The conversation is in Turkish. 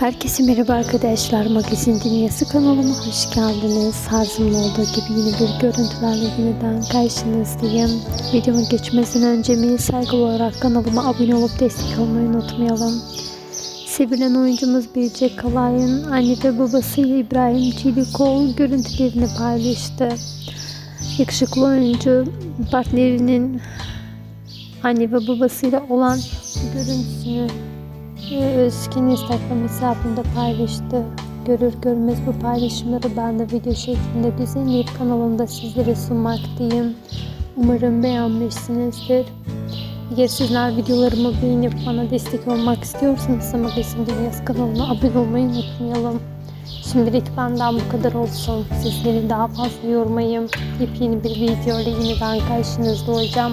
Herkese merhaba arkadaşlar. Magazin Dünyası kanalıma hoş geldiniz. Zaman olduğu gibi yine bir görüntülerle yeniden karşınızdayım. Videoma geçmeden önce mi saygılı olarak kanalıma abone olup destek olmayı unutmayalım. Sevilen oyuncumuz Birce Kalay'ın anne ve babasıyla İbrahim Çelikol görüntülerini paylaştı. Yakışıklı oyuncu partnerinin anne ve babasıyla olan görüntüsünü Özkin Instagram hesabında paylaştı. Görür görmez bu paylaşımları ben de video şeklinde düzenleyip kanalımda sizlere sunmaktayım. Umarım beğenmişsinizdir. Eğer sizler videolarımı beğenip bana destek olmak istiyorsanız Magazin Dünyası kanalına abone olmayı unutmayalım. Şimdilik benden bu kadar olsun. Sizleri daha fazla yormayayım. Yepyeni bir video ile yeniden karşınızda olacağım.